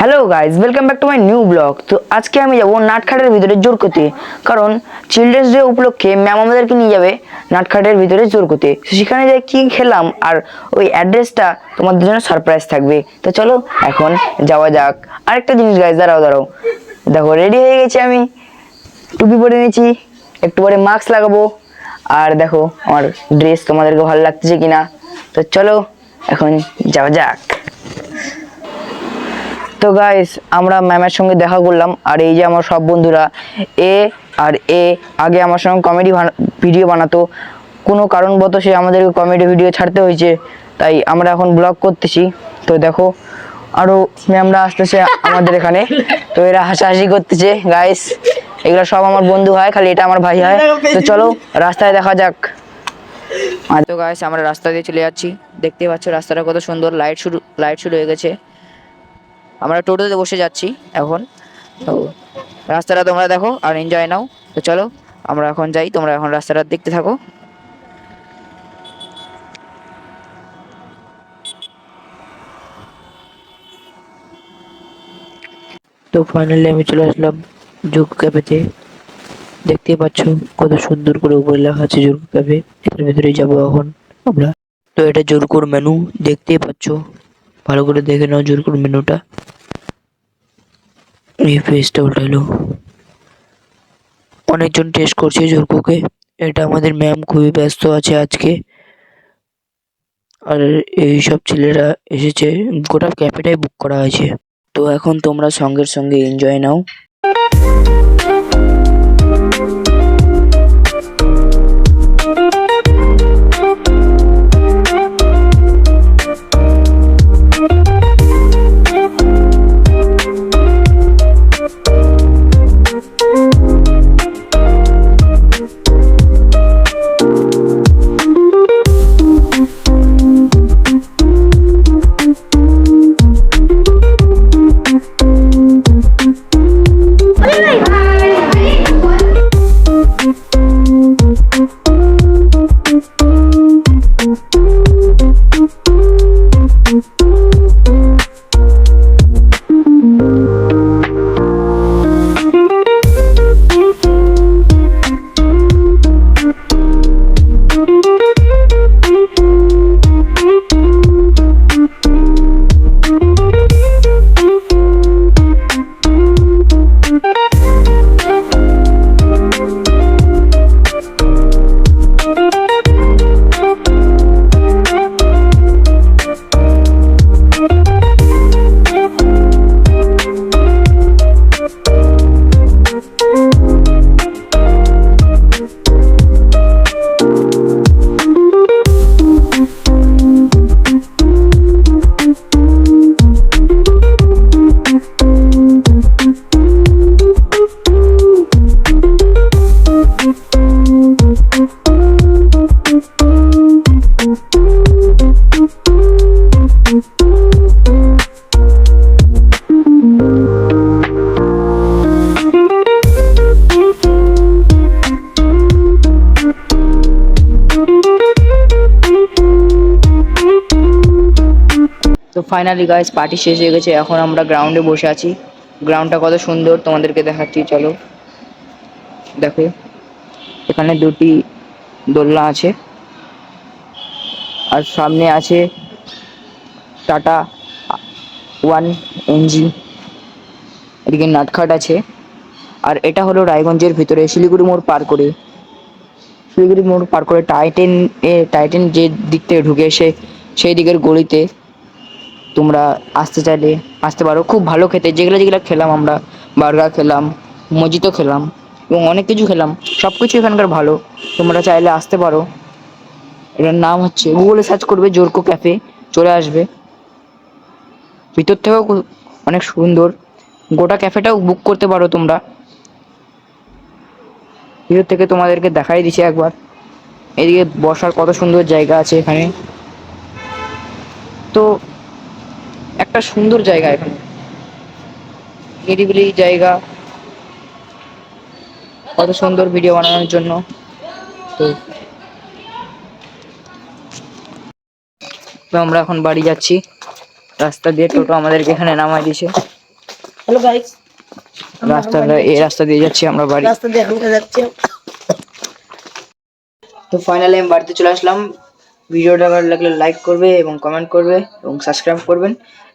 Hello guys welcome back to my new blog তো আজকে আমি যাব নাটখাটের ভিতরে জোর করতে। কারণ চিলড্রেন্স ডে উপলক্ষে ম্যাম আমাদেরকে নিয়ে যাবে নাটখাটের ভিতরে জোর করতে। তো সেখানে যাই কী খেলাম আর ওই অ্যাড্রেসটা তোমাদের জন্য সারপ্রাইজ থাকবে। তো চলো এখন যাওয়া যাক। আরেকটা জিনিস গাইজ দাঁড়াও দাঁড়াও। দেখো রেডি হয়ে গেছি আমি। টুপি পরে নিয়েছি। একটু পরে মাস্ক লাগাবো। আর দেখো, আমার ড্রেস তোমাদেরকে ভালো লাগতেছে কিনা। তো চলো, এখন যাওয়া যাক। তো গাইস আমরা ম্যামের সঙ্গে দেখা করলাম। আর এই যে আমার সব বন্ধুরা, এ আর এ, আগে আমার সঙ্গে কমেডি ভিডিও বানাতো। কোনো কারণবত সে আমাদেরকে কমেডি ভিডিও ছাড়তে হয়েছে। তাই আমরা এখন ব্লগ করতেছি। তো দেখো আরও ম্যামরা আসতেছে আমাদের এখানে। তো এরা হাসাহাসি করতেছে গাইস এগুলো সব আমার বন্ধু হয়, খালি এটা আমার ভাই হয়। তো চলো, রাস্তায় দেখা যাক। আর তো গাইস আমরা রাস্তা দিয়ে চলে যাচ্ছি। দেখতে পাচ্ছ রাস্তাটা কত সুন্দর। লাইট শুরু লাইট শুরু হয়ে গেছে। আমরা টোটোতে বসে যাচ্ছি এখন। তো রাস্তাটা তোমরা দেখো আর এনজয় নাও। তো চলো, আমরা এখন যাই, তোমরা এখন রাস্তাটা দেখতে থাকো। তো ফাইনালি আমি চলে আসলাম যোগ ক্যাফেতে। দেখতেই পাচ্ছ কত সুন্দর করে উপরে লেখা আছে যোগ ক্যাফে। এটার ভেতরে যাব এখন আমরা। তো এটা জোরকুর মেনু দেখতেই পাচ্ছ ভালো করে দেখে নাও জোরকুর মেনুটা এই পেজটা উঠালো অনেকজন টেস্ট করছে জোরকুকে এটা আমাদের ম্যাম খুবই ব্যস্ত আছে আজকে। আর এই সব ছেলেরা এসেছে। গোটা ক্যাফেটাই বুক করা হয়েছে। তো এখন তোমরা সঙ্গের সঙ্গে এনজয় নাও। ফাইনালি গাইস পার্টি শেষ হয়ে গেছে। এখন আমরা গ্রাউন্ডে বসে আছি। গ্রাউন্ডটা কত সুন্দর, তোমাদেরকে দেখাচ্ছি। চলো, দেখো। এখানে দুটি দোলনা আছে। আর সামনে আছে টাটা ওয়ান এনজি। এদিকে নাটখাট আছে। আর এটা হলো রায়গঞ্জের ভিতরে, শিলিগুড়ি মোড় পার করে। শিলিগুড়ি মোড় পার করে টাইটেন এ টাইটেন যে দিক থেকে ঢুকে এসে, সেই দিকের গলিতে তোমরা আসতে চাইলে আসতে পারো। খুব ভালো খেতে। যেগুলো যেগুলো খেলাম আমরা, বার্গার খেলাম, মজিতো খেলাম এবং অনেক কিছু খেলাম সব কিছু এখানকার ভালো। তোমরা চাইলে আসতে পারো। এটার নাম হচ্ছে গুগলে সার্চ করবে জোরকো ক্যাফে চলে আসবে। ভিতর থেকেও অনেক সুন্দর। গোটা ক্যাফেটাও বুক করতে পারো তোমরা। ভিতর থেকে তোমাদেরকে দেখাই দিছি একবার। এদিকে বসার কত সুন্দর জায়গা আছে এখানে। তো একটা সুন্দর জায়গা এখানে। নিরিবিলি জায়গা। কত সুন্দর ভিডিও বানানোর জন্য। তো তো আমরা এখন বাড়ি যাচ্ছি। রাস্তা দিয়ে টোটো আমাদেরকে এখানে নামাই দিয়েছে। হ্যালো গাইস রাস্তাটা এই রাস্তা দিয়ে যাচ্ছি আমরা বাড়ি। রাস্তা দিয়ে এখন যাচ্ছে। তো ফাইনালি আমি বাড়িতে চলে আসলাম। ভিডিওটা ভালো লাগলে লাইক করবে এবং কমেন্ট করবে এবং সাবস্ক্রাইব করবেন।